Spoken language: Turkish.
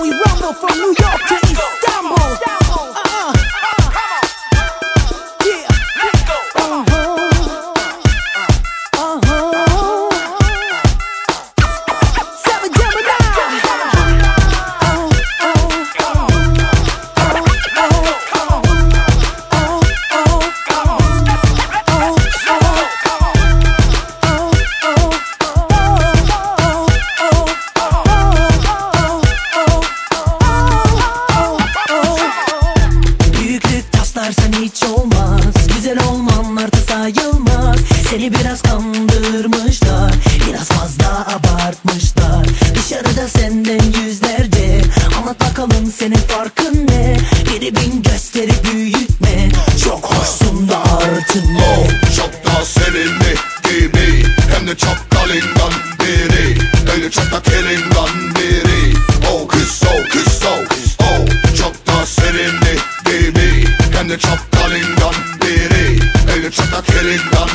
We Rumble from New York to hiç olmaz. Güzel olman artı sayılmaz. Seni biraz kandırmışlar. Biraz fazla abartmışlar. Dışarıda senden yüzlerce. Anlat bakalım senin farkın ne? Biri bin gösterip büyütme. Çok hoşsun da artın ne? Çok da sevimli gibi. Hem de çok kalıngan biri. Öyle çok da keringan biri. Oh kız oh kız oh Öyle çaptal indan biri Öyle çatak yerinden